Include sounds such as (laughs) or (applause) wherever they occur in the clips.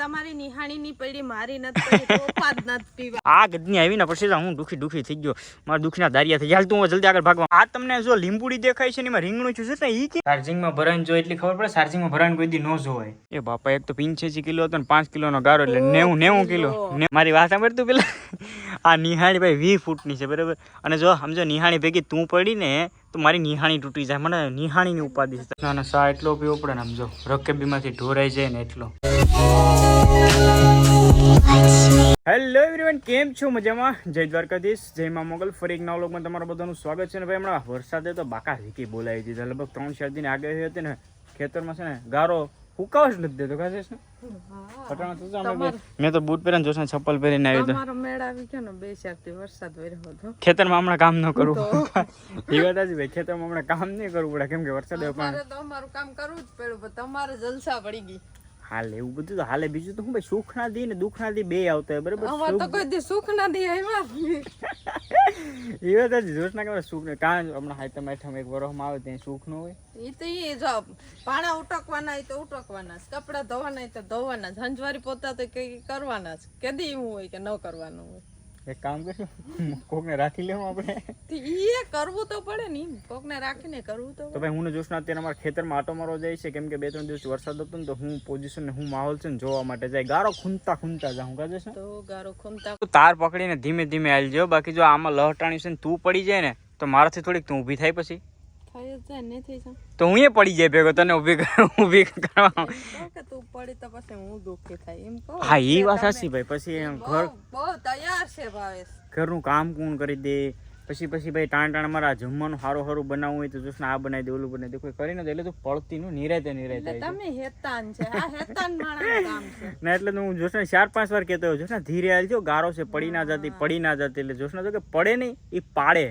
તમારી નિહાણી ની પડી મારી નથી પડી ટોપા જ નથી પીવા. આ ગદની આવી ને પછી હું દુખી દુખી થઈ ગયો. મારા દુખના દારિયા થઈ ગયા. હાલ તું જલ્દી આગળ ભાગવા. આ તમને જો લીંબુડી દેખાય છે ને એમાં રીંગણું છું ને? ઈ કે ચાર્જિંગમાં ભરાઈને જો એટલી ખબર પડે ચાર્જિંગમાં ભરાઈને કોઈ દી ન જોવાય. એ બાપા એક તો પંચ્યાસી કિલો હતો ને પાંચ કિલોનો ગારો એટલે નેવું નેવું કિલો. ને- મારી વાત સાંભળ તું પેલા. આ નિહાણી ભાઈ વીસ ફૂટની છે બરાબર? અને જો સમજો નિહાણી ભેગી તું પડી ને તો મારી નિહાણી તૂટી જાય. મને નિહાણીની ઉપાધિ છે. સા એટલો પીવો પડે ને સમજો રકેબીમાંથી ઢોરાઈ જાય ને એટલો. હેલો એવરીવન કેમ છો? મજામાં? જય દ્વારકાધીશ, જય મા મોગલ. ફરી એક નવલોકમાં તમારું બધાનું સ્વાગત છે ને ભાઈ, હમણાં વરસાદે તો બાકા વીકી બોલાવી દીધા. લગભગ ત્રણ ચાર દિન આગળ હતી ને ખેતરમાં છે ને, ગારો હુકાવ નથી દેતો કાશે છે પટાણા તો જામે મેં તો બૂટ પહેરીને જોશે ચપ્પલ પહેરીને આવી તો. મેળ આવી ગયો ને બે ચાર વરસાદ વર્યો હતો. ખેતરમાં હમણાં કામ ન કરવું એ વાત જ ભાઈ ખેતરમાં હમણાં કામ નહીં કરવું પડે કેમ કે વરસાદ પણ તો અમારું કામ કરવું જ પડ્યું તમારે જલસા પડી ગઈ. હાલે એવું બધું તો હાલે. બીજું તો હું ભાઈ સુખ ના દી ને દુઃખ ના દી બે આવતા હોય બરાબર? અમાર તો કોઈ દી સુખ નથી આવ્યા એ (laughs) વાત જ જોશ ના કે સુખ ને કાં હમણાં હાઈતમ માઠામાં એક વરસમાં આવે ત્યાં સુખ નો હોય. એ તો એ જો પાણા ઉટકવાના હોય તો ઉટકવાના જ કપડા ધોવાના હોય તો ધોવાના જ હંજવારી પોતા તો કઈ કરવાના જ કેદી એવું હોય કે ન કરવાનું હોય. એક કામ કરશું કોકને રાખી લેવું આપણે. એ કરવું તો પડે ને કોકને રાખીને કરવું તો તો ભાઈ હું ને જોશના અત્યારે અમારા ખેતરમાં આટો મારો જાય છે કેમ કે બે ત્રણ દિવસ વરસાદ હતો ને તો હું પોઝિશન ને હું માહોલ છે ને જોવા માટે જાય. ગારો ખૂમતા ખૂંતા જાઉં કાજે છે તો ગારો ખમતા તાર પકડીને ધીમે ધીમે આવી જાવ બાકી જો આમાં લહટાણી છે ને તું પડી જાય ને તો મારાથી થોડીક તું ઊભી થાય પછી. તો હું એ પડી જાય ભેગો તને ઊભી ઊભી કરવા. કે તું પડી તો પછી હું દુખી થાય એમ કહો. હા એ વાત સાચી ભાઈ. પછી એમ ઘર બહુ તૈયાર છે ભાવેશ. ઘરનું કામ કોણ કરી દે? પછી પછી ભાઈ ટાણ ટાણ મારા જમવાનું સારું સારું બનાવવું હોય તો જોશ આ બનાવી દે ઓલું બનાવી દે. કોઈ કરીને દે એટલે તું પડતી નું નિરાયતે નિરાયતે તમે હેતાન છે. આ હેતાન માણસનું કામ છે. (laughs) ના એટલે તો જોશ ને ચાર પાંચ વાર કહેતો હોય જોશને ધીરે હાલજો ગારો છે પડી ના જતી પડી ના જતી. એટલે જોશને તો કે પડે નહીં એ પાડે.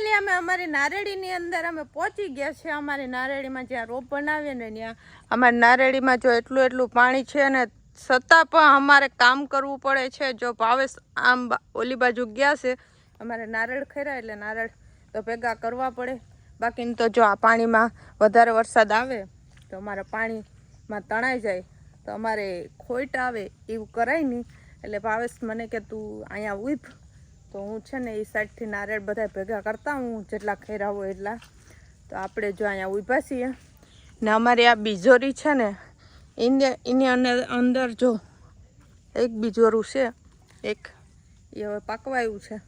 ફાઇનલી અમે અમારી નારેડીની અંદર અમે પહોંચી ગયા છે અમારી નારેડીમાં જ્યાં રોપ બનાવીએ ને ત્યાં અમારી નારેડીમાં જો એટલું એટલું પાણી છે ને, છતાં પણ અમારે કામ કરવું પડે છે. જો ભાવેશ આમ ઓલી બાજુ ગયા છે, અમારે નારેળ ખેરા એટલે નારેળ તો ભેગા કરવા પડે. બાકીનું તો જો આ પાણીમાં વધારે વરસાદ આવે તો અમારે પાણીમાં તણાઈ જાય. તો અમારે ખોઈટ આવે એવું કરાય નહીં. એટલે ભાવેશ મને કે તું અહીંયા ઉભ તો હું છે ને એ સાઈડથી નારિયેળ બધા ભેગા કરતા હું, જેટલા ખેરા હોય એટલા. તો આપણે જો અહીંયા ઊભા છીએ. ને અમારી આ બીજોરી છે ને એને એની અંદર જો એક બીજોરું છે, એક એ હવે પાકવાયું છે.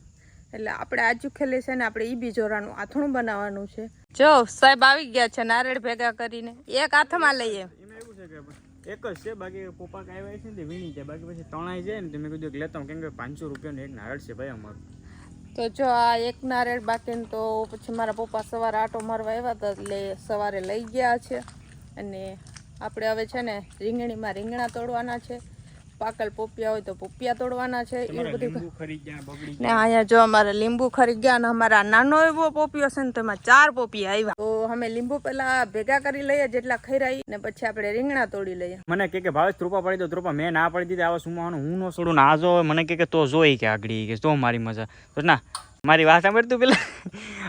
એટલે આપણે આજુ ખેલે છે ને આપણે એ બીજોરાનું આથણું બનાવવાનું છે. જો સાહેબ આવી ગયા છે નારિયેળ ભેગા કરીને. એક હાથમાં લઈએ. એક જ છે બાકી પોપા આવ્યા છે ને તે વીણી જાય. બાકી પછી તણાઈ જાય ને તમે કીધું લેતા હું કેમ કે પાંચસો રૂપિયાનો એક નારળ છે ભાઈ અમારું. તો જો આ એક નારિયેળ બાકીનું તો પછી મારા પપ્પા સવારે આટો મારવા આવ્યા હતા એટલે સવારે લઈ ગયા છે. અને આપણે હવે છે ને રીંગણીમાં રીંગણા તોડવાના છે. પાકલ પોપિયા હોય તો પોપિયા તોડવાના છે. એ બધું ને અહીંયા જો અમારે લીંબુ ખરી ગયા અને અમારા નાનો એવો પોપિયો છે ને તેમાં ચાર પોપિયા આવ્યા. તો અમે લીંબુ પેલા ભેગા કરી લઈએ જેટલા ખૈરાઈ ને પછી આપણે રીંગણા તોડી લઈએ. મને કે કે ભાવેશ ત્રુપા પડી દો ત્રુપા મેં ના પડી દીધી આવા સુમાવાનું હું ન છોડું ના જો મને કે કે તો જોઈ કે આગળ કે તો મારી મજા. તો ના મારી વાત સાંભળ તું પેલા?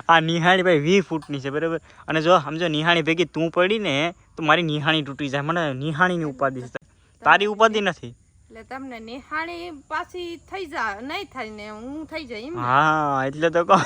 આ નિહાણી ભાઈ વી ફૂટની છે બરાબર? અને જો સમજો નિહાણી ભેગી તું પડી ને તો મારી નિહાણી તૂટી જાય. મને નિહાણીની ઉપાધિ છે. તારી ઉપાધિ નથી? એટલે તમને નિહાણી પાછી થઈ જાય નહીં થાય ને હું થઈ જાય એમ હા એટલે તો કહો.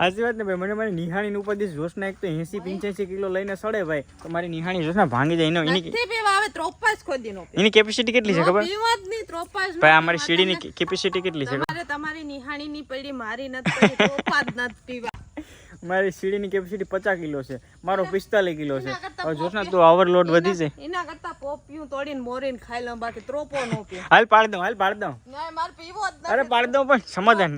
સાચી વાત ને ભાઈ મને મારી નિહાણીની ઉપાધિ જોશના એક તો એસી પંચ્યાસી કિલો લઈને સડે ભાઈ. તો મારી નિહાણી જોશના ભાંગી જાય એનો એની પીવા આવે ત્રોપાસ ખોદી નો એની કેપેસિટી કેટલી છે ખબર? પીવા જ નહીં ત્રોપાસ ભાઈ અમારી મારી સીડીની કેપેસિટી કેટલી છે તમારે તમારી નિહાણી ની પડી મારી નથી પડી નથી પીવા. મારી સીડીની કેપેસિટી પચાસ કિલો છે. મારો પિસ્તાલીસ કિલો છે. હવે જોશના તો ઓવરલોડ વધી છે. એના કરતા પોપિયું તોડીને મોરીને ખાઈ લઉં બાકી ત્રોપો નો પીવું હાલ પાડ દઉં હાલ પાડ દઉં. ના મારે પીવો જ અરે પાડ દઉં પણ સમાધાન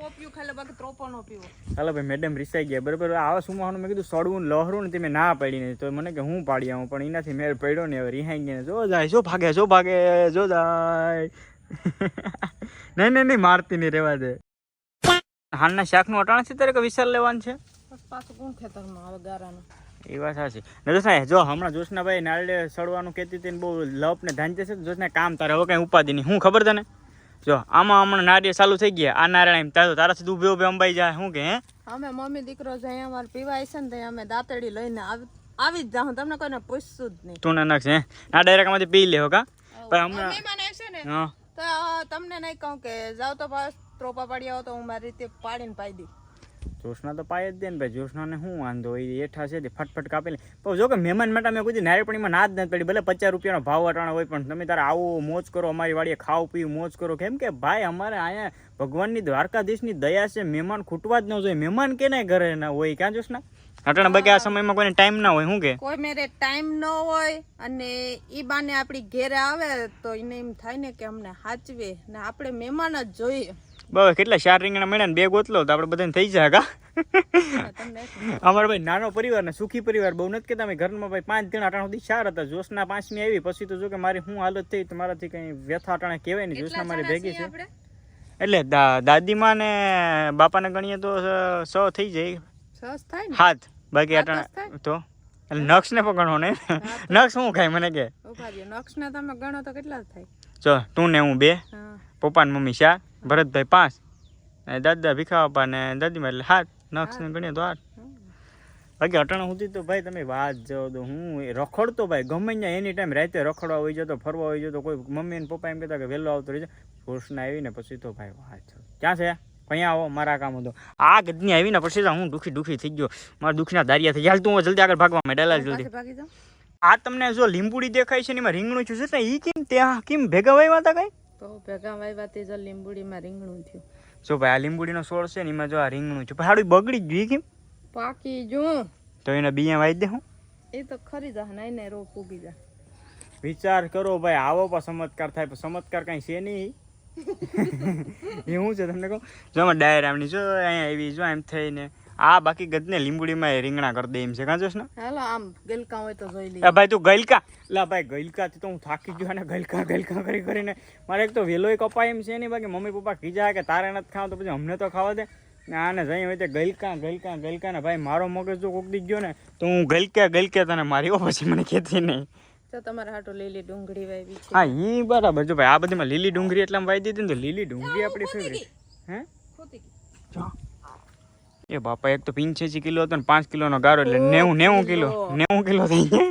પોપિયું ખાઈ લઉં બાકી ત્રોપો નો પીવો. હાલો ભાઈ મેડમ રિસાઈ ગયા બરાબર? આવા સુમાવાનું મેં કીધું સડવું લહરું ને તમે ના પાડી નહીં તો મને કે હું પાડી આવું પણ એનાથી મેળ પડ્યો ને હવે રિહાઈ ગયા જો જાય જો ભાગે જો ભાગે જો જાય. (laughs) નહીં નહીં નહીં મારતી નહીં રહેવા દે. હાલના શાકનું અટાણ છે ત્યારે કે વિશાલ લેવાનું છે? પાછું કોણ ખેતરમાં આવે ગારાનું? એ વાત સાચી. ને જોશના જો હમણાં જોશના ભાઈ નાળે સડવાનું કહેતી હતી ને બહુ લપ ને ધાંચે છે તો જોશના કામ તારે હવે કઈ ઉપાધિ નહીં. હું ખબર તને? જો આમાં હમણાં નાળિયેર ચાલુ થઈ ગયા. આ નારાયણ એમ તારો તારા સુધી ઉભે ઉભે અંબાઈ જાય. શું કે હે? અમે મમ્મી દીકરો જાય અમારે પીવા છે ને અમે દાંતડી લઈને આવ- આવી જ જાઉં. તમને કોઈને પૂછશું જ નહીં. તું ના નાખશે? આ ડાયરેક્ટ આમાંથી પી લેવો કા? પણ હમણાં ને તમને નહીં કહું કે જાઓ તો બસ ત્રોપા પાડી આવો તો હું મારી રીતે પાડીને પાઈ દઈ જોશના તો પાય જ દે ને ભાઈ જોશનાને શું વાંધો? હોય એઠા છે ફટફટ કાપી લે પણ જો કે મહેમાન માટે મેં કોઈ નારીપણીમાં ના જ નથી પડી ભલે પચાસ રૂપિયાનો ભાવ અટાણો હોય પણ તમે તારે આવો મોજ કરો અમારી વાડીએ ખાવ પીવું મોજ કરો. કેમ કે ભાઈ અમારે અહીંયા ભગવાનની દ્વારકાધીશની દયા છે મહેમાન ખૂટવા જ ન જોઈએ. મહેમાન કેને ઘરે ના હોય ક્યાં જોશના? અટાણા બાકી આ સમયમાં કોઈને ટાઈમ ના હોય શું કે? કોઈ મેરે ટાઈમ ન હોય અને એ બાને આપણી ઘેરે આવે તો એને એમ થાય ને કે અમને સાચવે ને આપણે મહેમાન જ જોઈએ. બસ કેટલા ચાર રીંગણા મળ્યા ને બે ગોતલો તો આપણે બધાને થઈ જાય કા? અમારો ભાઈ નાનો પરિવાર ને સુખી પરિવાર બહુ નથી કહેતા અમે ઘરમાં ભાઈ પાંચ જણા અટાણા સુધી ચાર હતા જોશના પાંચમી આવી પછી તો જો કે મારી શું હાલત થઈ તો મારાથી કઈ વ્યથા અટાણા કહેવાય નહીં જોશના મારી ભેગી છે. એટલે દાદીમાં ને બાપાને ગણીએ તો સ- થઈ જાય. હાથ બાકી અટાણા તો. એટલે નક્ષ ને પણ ગણો ને નક્ષ શું ખાય મને કે? નક્ષ ને તમે ગણો તો કેટલા થાય? ચો તું ને હું બે પપ્પા ને મમ્મી ચાર ભરતભાઈ પાંચ. અને દાદા ભીખા બાપા ને દાદીમાં એટલે હાથ નક્ષ ને ગણીએ તો આઠ બાકી અટાણા સુધી તો ભાઈ તમે વાત જાઓ તો હું એ રખડતો ભાઈ ગમે ત્યાં એની ટાઈમ રાતે રખડવા હોય જતો ફરવા હોય જતો કોઈ મમ્મી ને પપ્પા એમ કહેતા કે વહેલો આવતો રહી જાય આવી આવીને પછી તો ભાઈ વાત ક્યાં છે? અહીંયા આવો મારા કામ હતો. આ ગદની આવીને પછી તો હું દુખી દુખી થઈ ગયો. મારા દુઃખના દારિયા થઈ ગયા. તું જલ્દી આગળ ભાગવા માંડેલા જલ્દી. આ તમને જો લીંબુડી દેખાય છે ને એમાં રીંગણું છું છે ને એ કેમ ત્યાં કેમ ભેગા વાવ્યા હતા કઈ? તો ભેગા વાવ્યા તે જો લીંબુડીમાં રીંગણું થયું. જો ભાઈ આ લીંબુડીનો છોડ છે ને એમાં જો આ રીંગણું છે. હાડું બગડી ગયું કેમ? પાકી જો તો એના બિયા વાવી દે હું. એ તો ખરી જા નહીં નહીં રોપ ઉગી જા. વિચાર કરો ભાઈ આવો પણ ચમત્કાર થાય પણ ચમત્કાર કાંઈ છે નહીં. (laughs) એ શું છે તમને કહું? જો આમાં ડાયર જો અહીંયા એવી જો એમ થઈને આ બાકી ગદને લીંબુડીમાં એ રીંગણા કરી દે એમ છે. કાંજો ને? હાલો આમ ગલકા હોય તો જોઈ લે ભાઈ તું ગલકા. લા ભાઈ ગલકાથી તો હું થાકી ગયો અને ગલકા ગલકા કરી કરીને મારે એક તો વેલોય કપાય એમ છે નહીં બાકી મમ્મી પપ્પા કીજા કે તારે નથી ખાવ તો પછી અમને તો ખાવા દે. ને આને જઈ હોય તે ગલકા ગલકા ગલકા ને ભાઈ મારો મગજ જો કોક દી ગયો ને તો હું ગલકા ગલકા તને મારી પછી મને કહેતી નહીં. તો તમારે હાટો લીલી ડુંગળી વાવી છે. હા ઈ બરાબર જો ભાઈ આ બધીમાં લીલી ડુંગળી એટલે વાઈ દીધી ને તો લીલી ડુંગળી આપણી ફેવરેટ હે? ખોટી. એ બાપા એક તો પંચ્યાસી કિલો હતો ને પાંચ કિલોનો ગારો એટલે નેવું નેવું કિલો. નેવું કિલો થઈ ગયા.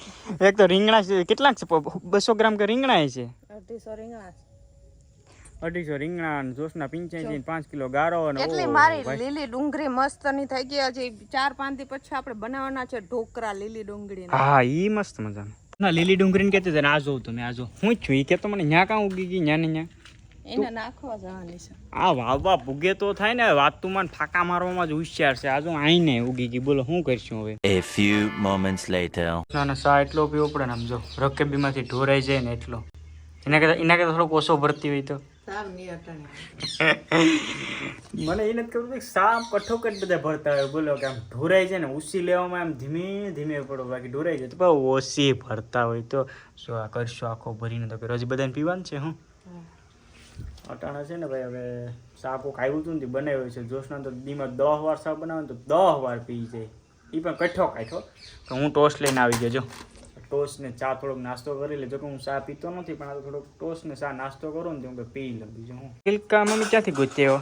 (laughs) એક તો રીંગણા છે કેટલાક છે? બસો ગ્રામ કે રીંગણા છે? અઢીસો રીંગણા. અઢીસો રીંગણા અને જોશના ને પાંચ કિલો ગારો અને એટલી મારી લીલી ડુંગળી મસ્તની થઈ ગઈ. હજી ચાર પાંચ દી પછી આપણે બનાવવાના છે ઢોકરા લીલી ડુંગળી હા ઈ મસ્ત મજાનું. ના લીલી ડુંગળીને કહેતી હતી ને આ જોઉં તમે આ જો હું છું એ કહેતો મને ન્યા કાં ઉગી ગઈ ન્યા ને ન્યા? એને નાખવા જવાની છે. આ વાવવા ભૂગે તો થાય ને વાતુમાં ને ફાકા મારવામાં જ હોશિયાર છે. આ જો આઈને ઉગી ગઈ. બોલો શું કરશું હવે? A few moments later. ના ના સા એટલો પીવો પડે ને આમ જો રકેબીમાંથી ઢોરાઈ જાય ને એટલો. એના કરતા એના કરતા થોડોક ઓછો ભરતી હોય તો. સાવની અટાણી (laughs) મને એ નથી ખબર કઠોકટ બધા ભરતા હોય. બોલો કે આમ ઢોરાઈ જાય ને ઉસી લેવામાં આમ ધીમે ધીમે પડો. બાકી ઢોરાઈ જાય તો બહુ ઓછી ભરતા હોય તો. શું આ કરશો આખો ભરીને તો રજ બધાને પીવાનું છે હું. અટાણા છે ને ભાઈ હવે સાપો ખાયું તું હતું ને તે બનાવ્યું છે. જોશના તો દીમાં દહ વાર સા બનાવે તો દહ વાર પી જાય. એ પણ કઠો કાઠો તો હું ટોસ લઈને આવી ગયો જો. ટોસ્ટ ને ચા થોડોક નાસ્તો કરી લેજો કે હું ચા પીતો નથી પણ આ તો થોડોક ટોસ ને ચા નાસ્તો કરું ને તો હું કે પી લઉં બીજું હું. ગલકા મમ્મી ક્યાંથી ગોત્યો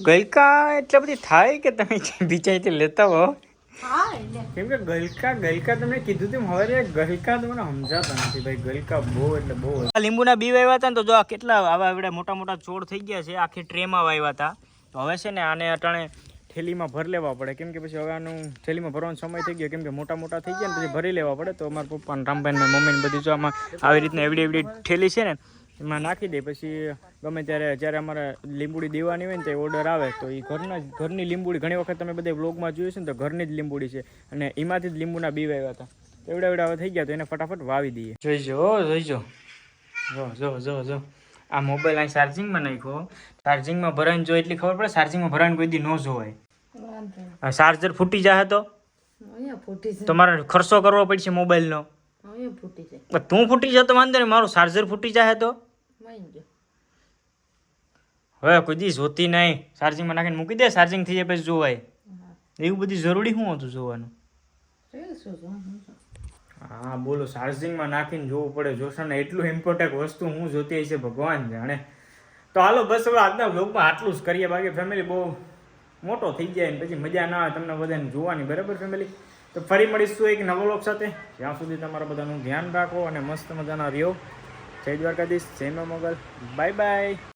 ગલકા એટલે બધી થાય કે તમે બીચાઈથી લેતા હો? કેમ કે ગલકા ગલકા તમને કીધું તેમ હવે ગલકા તો મને સમજાતા નથી ભાઈ. ગલકા બહુ એટલે બહુ લીંબુના બી વાવ્યા હતા ને તો જો આ કેટલા આવા એવડા મોટા મોટા છોડ થઈ ગયા છે આખી ટ્રેમાં વાવ્યા હતા. તો હવે છે ને આને અટાણે થેલીમાં ભર લેવા પડે. કેમ કે પછી હવે આનું થેલીમાં ભરવાનો સમય થઈ ગયો. કેમ કે મોટા મોટા થઈ ગયા ને પછી ભરી લેવા પડે. તો અમારા પપ્પા રામભાઈ મમ્મી ને બધી જો આમાં આવી રીતના એવડી એવડી થેલી છે ને એમાં નાખી દે પછી ગમે ત્યારે જ્યારે અમારે લીંબુડી દેવાની હોય ને તો ઓર્ડર આવે તો એ ઘરના ઘરની લીંબુડી ઘણી વખત તમે બધા બ્લોગમાં જોયું છે ને તો ઘરની જ લીંબુડી છે. અને એમાંથી જ લીંબુના બી વાવ્યા હતા. એવડા એવડા થઈ ગયા તો એને ફટાફટ વાવી દઈએ. જોઈજો જોઈજો જો. જો જો જો આ મોબાઈલ અહીં ચાર્જિંગમાં નાખ્યો ચાર્જિંગમાં ભરાઈને જો એટલી ખબર પડે ચાર્જિંગમાં ભરાઈને કોઈ દી ન જોવાય. ચાર્જર ફૂટી જાય તો? અહીંયા ફૂટી છે તો મારે ખર્ચો કરવો પડશે મોબાઈલનો તું ફૂટી જાય. તો વાંધો નહીં મારું ચાર્જર ફૂટી જાય તો? ગયો હવે કોઈ દી જોતી નહીં. ચાર્જિંગમાં નાખીને મૂકી દે ચાર્જિંગ થઈ જાય પછી જોવાય. એવું બધી જરૂરી શું હતું જોવાનું? હા બોલો ચાર્જિંગમાં નાખીને જોવું પડે. જોશો ને એટલું ઇમ્પોર્ટન્ટ વસ્તુ હું જોતી હશે ભગવાન જાણે. તો હાલો બસ હવે આજના બ્લોગમાં આટલું જ કરીએ. બાકી ફેમિલી બહુ મોટો થઈ જાય ને પછી મજા ના આવે તમને બધાને જોવાની. બરાબર ફેમિલી તો ફરી મળીશું એક નવો બ્લોગ સાથે. જ્યાં સુધી તમારા બધાનું ધ્યાન રાખો અને મસ્ત મજાના રહ્યો. જય દ્વારકાધીશ જય મા મોગલ. Bye bye